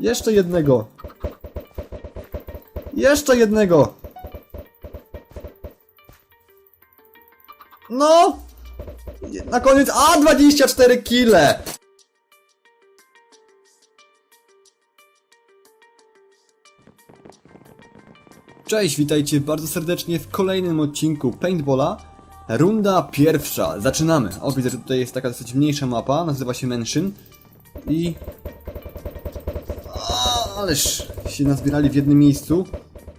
Jeszcze jednego. Jeszcze jednego. No! Na koniec. A, 24 kile! Cześć, witajcie bardzo serdecznie w kolejnym odcinku Paintballa. Runda pierwsza, zaczynamy. O, widzę, że tutaj jest taka dosyć mniejsza mapa, nazywa się Mansion. I... Ależ się nazbierali w jednym miejscu.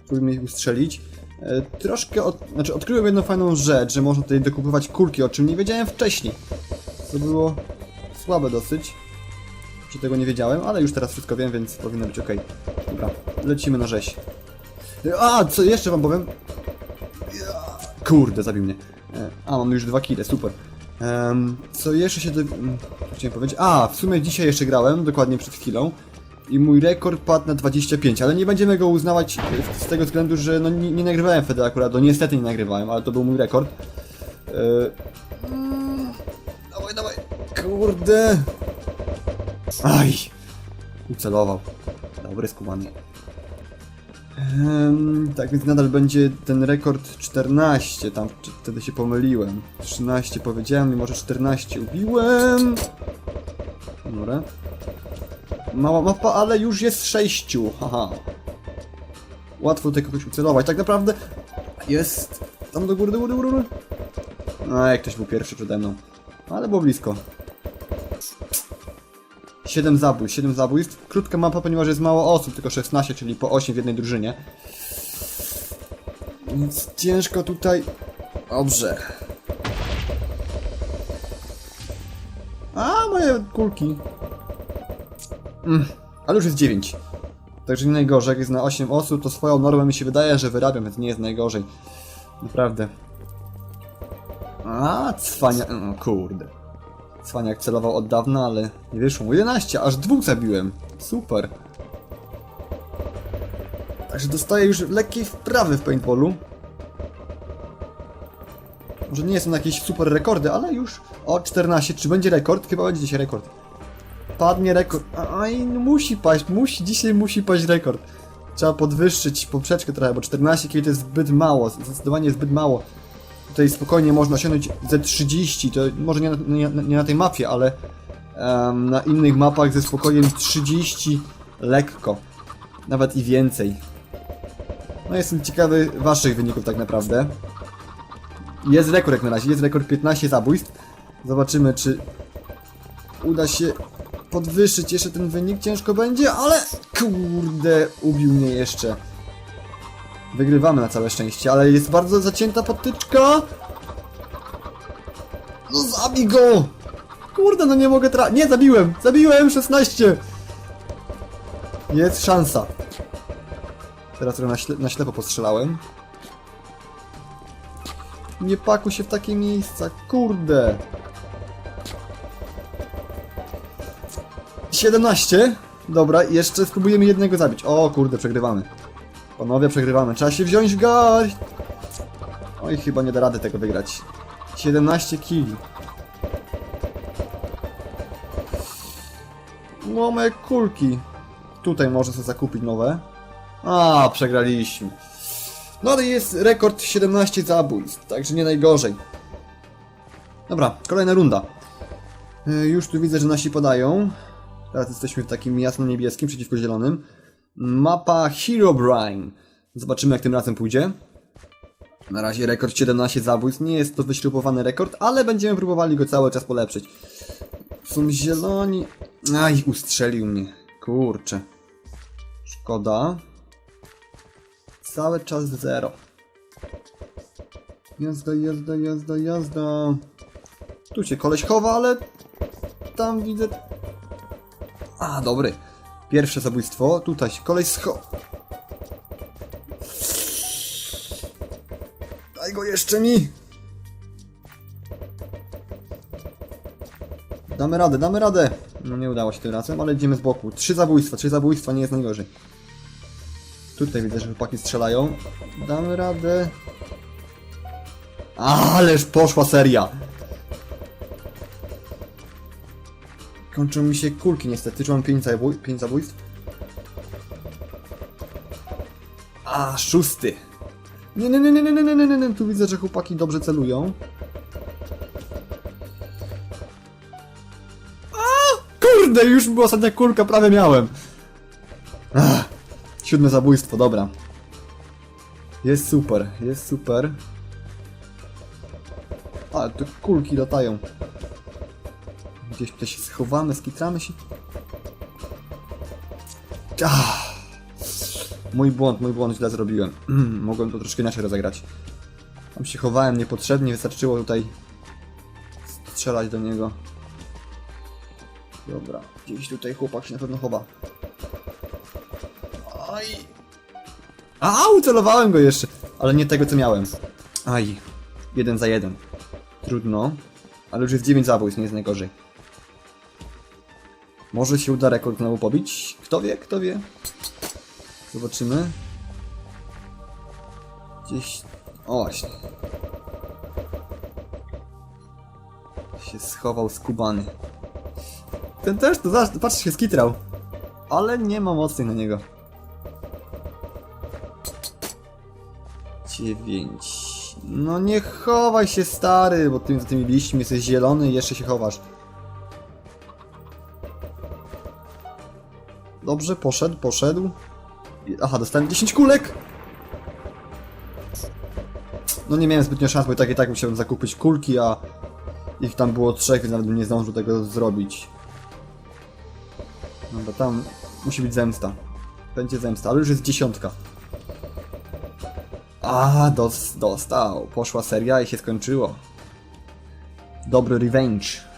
Spróbujmy ich ustrzelić. E, troszkę, od... znaczy odkryłem jedną fajną rzecz, że można tutaj dokupywać kulki, o czym nie wiedziałem wcześniej. To było słabe dosyć, że tego nie wiedziałem, ale już teraz wszystko wiem, więc powinno być ok. Dobra, lecimy na rzeź. A, co jeszcze wam powiem? Kurde, zabił mnie. E, A, mam już dwa kile, super. Em, co jeszcze się... Do... mm, co Chciałem powiedzieć... A, w sumie dzisiaj jeszcze grałem, dokładnie przed chwilą. I mój rekord padł na 25, ale nie będziemy go uznawać z tego względu, że no nie, nie nagrywałem wtedy akurat, no niestety nie nagrywałem, ale to był mój rekord. Mm, Dawaj, dawaj. Kurde. Aj. Ucelował. Dobry skumany. Ehm, tak więc nadal będzie ten rekord 14, tam wtedy się pomyliłem. 13 powiedziałem i może 14 ubiłem. Dobra. Mała mapa, ale już jest 6. Haha. Łatwo tutaj kogoś ucelować. Tak naprawdę jest tam do góry, do góry, do góry. A, jak ktoś był pierwszy przede mną. Ale było blisko. 7 zabójstw, 7 zabójstw. Krótka mapa, ponieważ jest mało osób, tylko 16, czyli po 8 w jednej drużynie. Więc ciężko tutaj... Dobrze. A, moje kulki. Mm, ale już jest 9. Także nie najgorzej, jak jest na 8 osób, to swoją normę mi się wydaje, że wyrabiam, więc nie jest najgorzej. Naprawdę. A, cwania... No, kurde. Cwaniak celował od dawna, ale nie wyszło mu 11, aż dwóch zabiłem. Super. Także dostaję już lekkiej wprawy w paintballu. Może nie są jakieś super rekordy, ale już o 14. Czy będzie rekord? Chyba będzie dzisiaj rekord. Padnie rekord. Aj, musi paść, musi, dzisiaj musi paść rekord. Trzeba podwyższyć poprzeczkę trochę, bo 14 kg to jest zbyt mało, zdecydowanie zbyt mało. Tutaj spokojnie można osiągnąć ze 30, to może nie na, nie, nie na tej mapie, ale em, na innych mapach ze spokojem 30 lekko. Nawet i więcej. No jestem ciekawy waszych wyników tak naprawdę. Jest rekord jak na razie, jest rekord 15 zabójstw. Zobaczymy czy uda się podwyższyć jeszcze ten wynik, ciężko będzie, ale kurde, ubił mnie jeszcze. Wygrywamy na całe szczęście, ale jest bardzo zacięta potyczka. No zabij go! Kurde, no nie mogę tra... Nie, zabiłem! Zabiłem! 16! Jest szansa. Teraz trochę na, śle na ślepo postrzelałem. Nie pakuj się w takie miejsca, kurde! 17? Dobra, jeszcze spróbujemy jednego zabić. O kurde, przegrywamy. Panowie, przegrywamy. Trzeba się wziąć w garść. Oj, chyba nie da rady tego wygrać. 17 kili. No, moje kulki. Tutaj może sobie zakupić nowe. A, przegraliśmy. No ale jest rekord 17 zabójstw, także nie najgorzej. Dobra, kolejna runda. Y, Już tu widzę, że nasi podają. Teraz jesteśmy w takim jasno-niebieskim przeciwko zielonym. Mapa Herobrine. Zobaczymy jak tym razem pójdzie. Na razie rekord 17 zabójstw. Nie jest to wyśrubowany rekord, ale będziemy próbowali go cały czas polepszyć. Są zieloni. Aj, ustrzelił mnie. Kurczę. Szkoda. Cały czas zero. Jazda, jazda, jazda, jazda. Tu się koleś chowa, ale tam widzę a, dobry. Pierwsze zabójstwo. Tutaj się kolej scho... Daj go jeszcze mi! Damy radę, damy radę! No nie udało się tym razem, ale idziemy z boku. Trzy zabójstwa, trzy zabójstwa, nie jest najgorzej. Tutaj widzę, że chłopaki strzelają. Damy radę. Ależ poszła seria! Kończą mi się kulki niestety, czy mam 5 zabój zabójstw? A, szósty. Nie, nie, nie, nie, nie, nie, nie, nie, nie, tu widzę, że chłopaki dobrze celują. A, kurde, już była ostatnia kulka, prawie miałem. Ach, siódme zabójstwo, dobra. Jest super, jest super. Ale tu kulki latają. Gdzieś tutaj się schowamy, skitramy się. Ah. Mój błąd, mój błąd, źle zrobiłem. Mogłem to troszkę inaczej rozegrać. Tam się chowałem niepotrzebnie, wystarczyło tutaj strzelać do niego. Dobra, gdzieś tutaj chłopak się na pewno chowa. Aj! A, ucelowałem go jeszcze! Ale nie tego, co miałem. Aj, jeden za jeden. Trudno, ale już jest 9 zabójstw, nie jest najgorzej. Może się uda rekord znowu pobić? Kto wie, kto wie? Zobaczymy. Gdzieś... O właśnie. Się schował skubany. Ten też, to zaraz, patrz, się skitrał. Ale nie ma mocnych na niego. Dziewięć. No nie chowaj się stary, bo ty za tymi liśćmi jesteś zielony i jeszcze się chowasz. Dobrze, poszedł, poszedł. Aha, dostałem 10 kulek! No nie miałem zbytnio szans, bo i tak i tak musiałem zakupić kulki, a ich tam było trzech, więc nawet bym nie zdążył tego zrobić. No bo tam musi być zemsta. Będzie zemsta, ale już jest dziesiątka. A, dos, dostał. Poszła seria i się skończyło. Dobry revenge.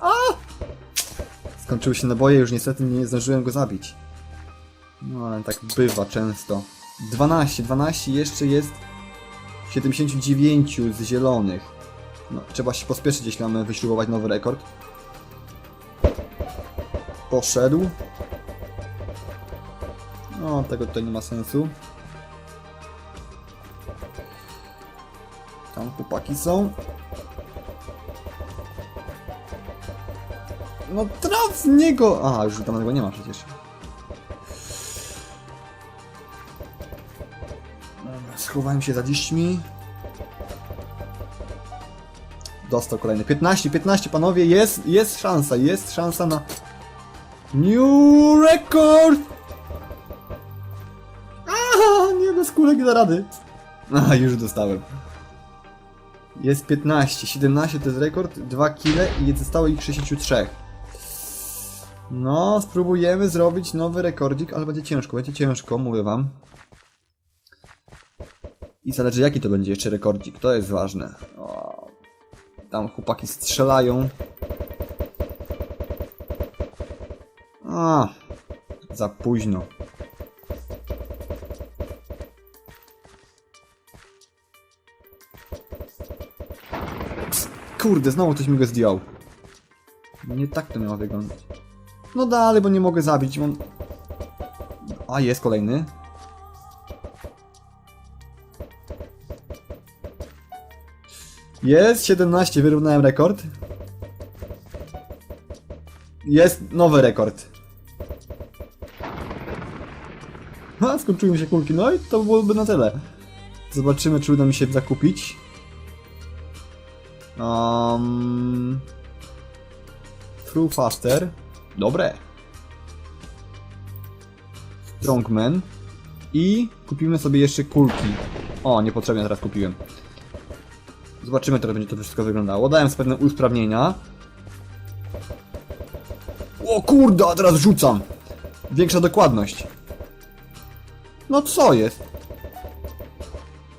A! Skończyły się naboje, już niestety nie zdążyłem go zabić. No ale tak bywa często. 12, 12 jeszcze jest 79 z zielonych. No, trzeba się pospieszyć, jeśli mamy wyśrubować nowy rekord. Poszedł. No, tego tutaj nie ma sensu. Tam chłopaki są. No traf z niego! Aha, już tam tego nie ma przecież. Dobra, schowałem się za liśćmi. Dostał kolejny. 15, 15 panowie, jest, jest szansa, jest szansa na New record! Aha, nie bez kulek da rady. Aha, już dostałem. Jest 15, 17 to jest rekord, 2 kile i zostało ich 63. No, spróbujemy zrobić nowy rekordzik, ale będzie ciężko, będzie ciężko, mówię wam. I zależy jaki to będzie jeszcze rekordzik, to jest ważne. O, tam chłopaki strzelają. A, za późno. Kurde, znowu ktoś mi go zdjął. Nie tak to miało wyglądać. No dalej, bo nie mogę zabić. On... A, jest kolejny. Jest 17, wyrównałem rekord. Jest nowy rekord. Ha, skończyły mi się kulki, no i to byłoby na tyle. Zobaczymy, czy uda mi się zakupić. Um, True Faster. Dobre. Strongman. I kupimy sobie jeszcze kulki. O, niepotrzebnie teraz kupiłem. Zobaczymy, teraz będzie to wszystko wyglądało. Dałem pewne usprawnienia. O kurde, teraz rzucam! Większa dokładność. No co jest?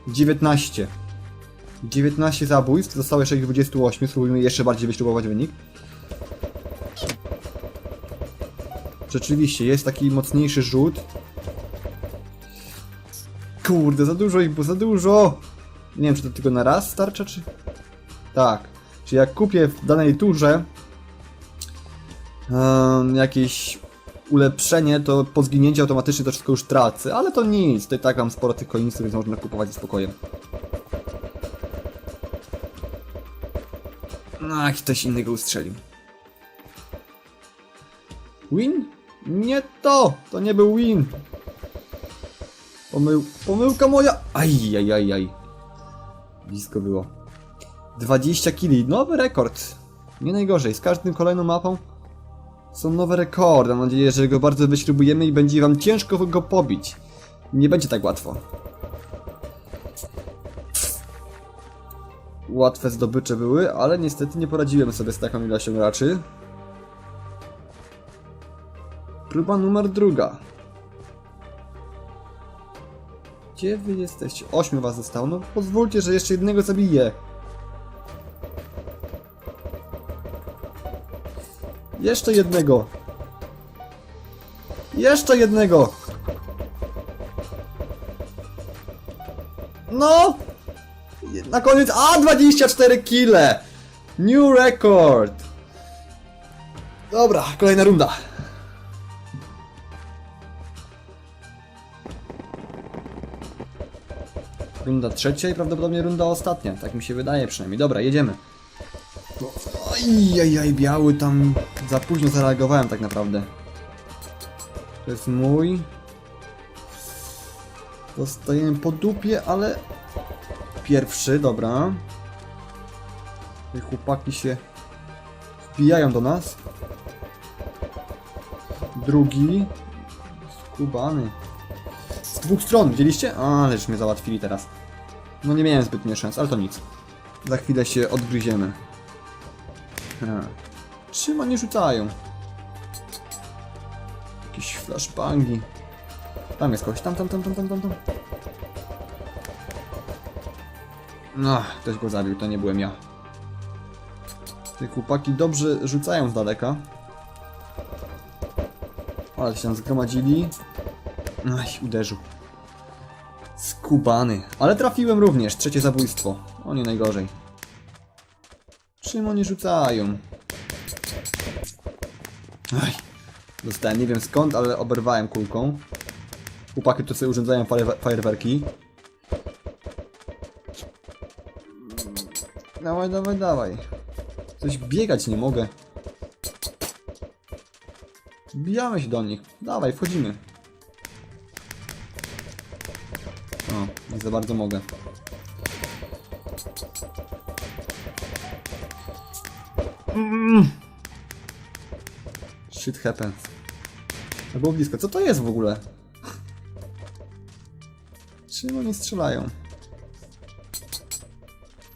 19. 19 zabójstw, zostało jeszcze ich 28, spróbujmy jeszcze bardziej wyśrubować wynik. Rzeczywiście, jest taki mocniejszy rzut. Kurde, za dużo ich było, za dużo! Nie wiem, czy to tylko na raz starcza, czy... Tak. Czy jak kupię w danej turze em, jakieś ulepszenie, to po zginięciu automatycznie to wszystko już tracę, ale to nic, i tak mam sporo tych koinsów, więc można kupować ze spokojem. Ach, ktoś innego ustrzelił. Win? Nie to! To nie był win! Pomył... Pomyłka moja! Aj, aj, aj, aj. Blisko było. 20 kili, nowy rekord. Nie najgorzej, z każdym kolejną mapą są nowe rekordy. Mam nadzieję, że go bardzo wyśrubujemy i będzie wam ciężko go pobić. Nie będzie tak łatwo. Łatwe zdobycze były, ale niestety nie poradziłem sobie z taką ilością graczy. Próba numer druga. Gdzie wy jesteście? Ośmiu was zostało. No pozwólcie, że jeszcze jednego zabiję. Jeszcze jednego. Jeszcze jednego. No! Na koniec. A 24 kile! New record! Dobra, kolejna runda. Runda trzecia i prawdopodobnie runda ostatnia. Tak mi się wydaje przynajmniej. Dobra, jedziemy. Ojej, biały tam za późno zareagowałem tak naprawdę. To jest mój. Dostajemy po dupie, ale... Pierwszy, dobra. Te chłopaki się wbijają do nas. Drugi. Skubany. Z dwóch stron, widzieliście? Ależ mnie załatwili teraz. No nie miałem zbytnio szans, ale to nic. Za chwilę się odgryziemy. Ha. Czym oni rzucają? Jakieś flashbangi. Tam jest kogoś, tam, tam, tam, tam, tam, tam, tam. No, ktoś go zabił, to nie byłem ja. Te chłopaki dobrze rzucają z daleka. Ale się tam zgromadzili. Aj, uderzył. Skubany. Ale trafiłem również, trzecie zabójstwo. O nie najgorzej. Czym oni rzucają? Aj. Dostałem, nie wiem skąd, ale oberwałem kulką. Chłopaki tu sobie urządzają fajer- fajerwerki. Dawaj, dawaj, dawaj. Coś biegać nie mogę. Wbijamy się do nich. Dawaj, wchodzimy. Nie za bardzo mogę. Mm. Shit happens. To było blisko. Co to jest w ogóle? Czym oni strzelają?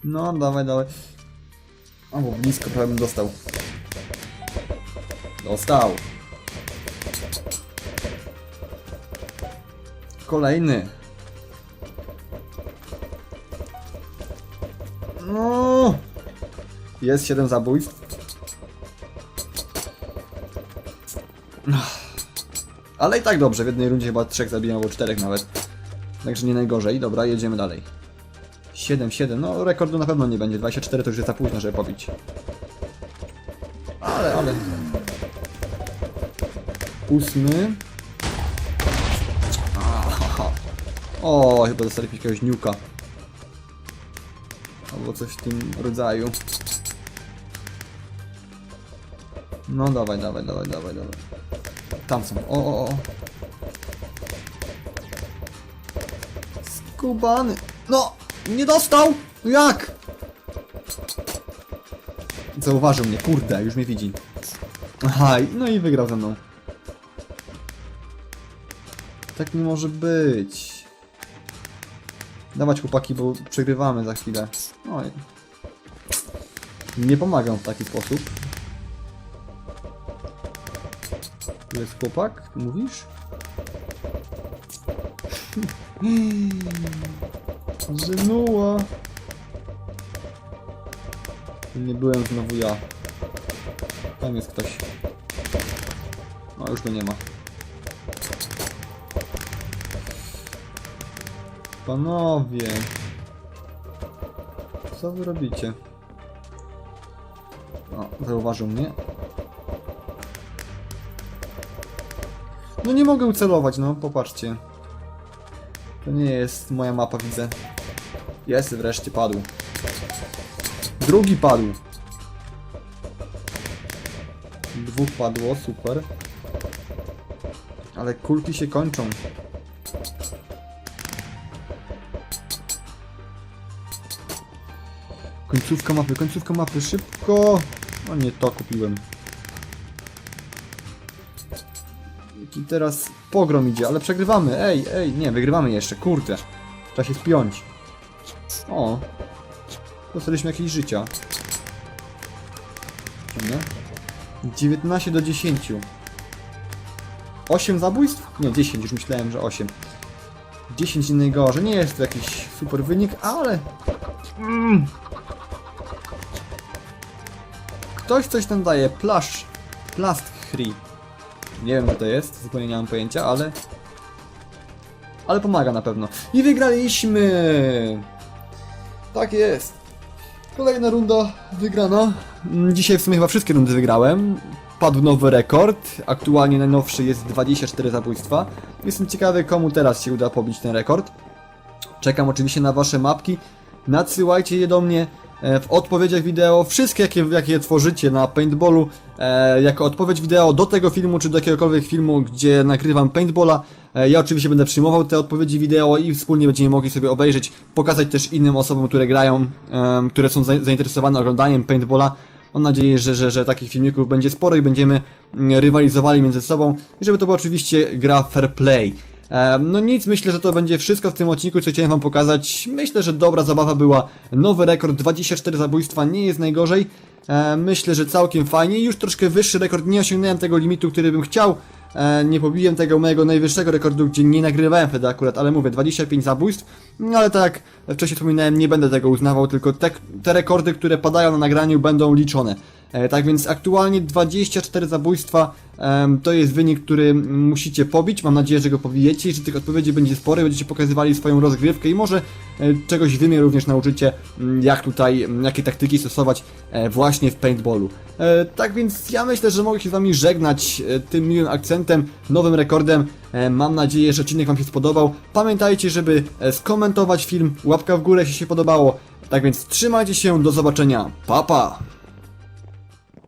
No, dawaj, dawaj. O, bo blisko prawie bym dostał. Dostał. Kolejny. No. Jest 7 zabójstw. Ale i tak dobrze, w jednej rundzie chyba trzech zabiłem, albo czterech nawet. Także nie najgorzej. Dobra, jedziemy dalej. 7, 7, no rekordu na pewno nie będzie. 24 to już jest za późno, żeby pobić. Ale, ale. Ósmy. O, chyba dostaliśmy jakiegoś niuka. Albo coś w tym rodzaju. No dawaj, dawaj, dawaj, dawaj, dawaj. Tam są. O, o, o. Skubany. No, nie dostał. Jak? Zauważył mnie, kurde, już mnie widzi. Aha, no i wygrał ze mną. Tak nie może być. Dawać chłopaki, bo przegrywamy za chwilę. Oj. Nie pomagam w taki sposób. Tu jest chłopak, mówisz? Żenuła. Nie byłem znowu ja. Tam jest ktoś. No już go nie ma. Panowie. Co wy robicie? O, zauważył mnie. No nie mogę ucelować, no popatrzcie. To nie jest moja mapa, widzę. Jest, wreszcie padł. Drugi padł. Dwóch padło, super. Ale kulki się kończą. Końcówka mapy, końcówka mapy, szybko! O nie, to kupiłem. Jaki teraz pogrom idzie, ale przegrywamy, ej, ej, nie, wygrywamy jeszcze, kurde. Trzeba się spiąć. O, dostaliśmy jakieś życia. Nie? 19 do 10. 8 zabójstw? Nie, 10, już myślałem, że 8. 10 nie najgorzej, nie jest to jakiś super wynik, ale... Mm. Ktoś coś tam daje, plasz, plast free. Nie wiem co to jest, zupełnie nie mam pojęcia, ale... Ale pomaga na pewno. I wygraliśmy! Tak jest. Kolejna runda wygrana. Mm, Dzisiaj w sumie chyba wszystkie rundy wygrałem. Padł nowy rekord. Aktualnie najnowszy jest 24 zabójstwa. Jestem ciekawy, komu teraz się uda pobić ten rekord. Czekam oczywiście na wasze mapki. Nadsyłajcie je do mnie w odpowiedziach wideo. Wszystkie, jakie, jakie tworzycie na paintballu, e, jako odpowiedź wideo do tego filmu, czy do jakiegokolwiek filmu, gdzie nagrywam paintballa. E, ja oczywiście będę przyjmował te odpowiedzi wideo i wspólnie będziemy mogli sobie obejrzeć, pokazać też innym osobom, które grają, em, które są za- zainteresowane oglądaniem paintballa. Mam nadzieję, że, że, że takich filmików będzie sporo i będziemy mm, rywalizowali między sobą i żeby to była oczywiście gra fair play. No nic, myślę, że to będzie wszystko w tym odcinku, co chciałem wam pokazać. Myślę, że dobra zabawa była. Nowy rekord, 24 zabójstwa, nie jest najgorzej. Myślę, że całkiem fajnie. Już troszkę wyższy rekord, nie osiągnąłem tego limitu, który bym chciał. Nie pobiłem tego mojego najwyższego rekordu, gdzie nie nagrywałem wtedy akurat, ale mówię, 25 zabójstw. No ale tak wcześniej wspominałem, nie będę tego uznawał, tylko te, te rekordy, które padają na nagraniu będą liczone. E, Tak więc aktualnie 24 zabójstwa to jest wynik, który musicie pobić. Mam nadzieję, że go pobijecie i że tych odpowiedzi będzie sporo będziecie pokazywali swoją rozgrywkę i może e, czegoś wy mnie również nauczycie, m, jak tutaj, m, jakie taktyki stosować e, właśnie w paintballu. Tak więc ja myślę, że mogę się z wami żegnać tym miłym akcentem, nowym rekordem. Mam nadzieję, że odcinek wam się spodobał. Pamiętajcie, żeby skomentować film, łapka w górę, jeśli się podobało. Tak więc trzymajcie się, do zobaczenia. Pa pa!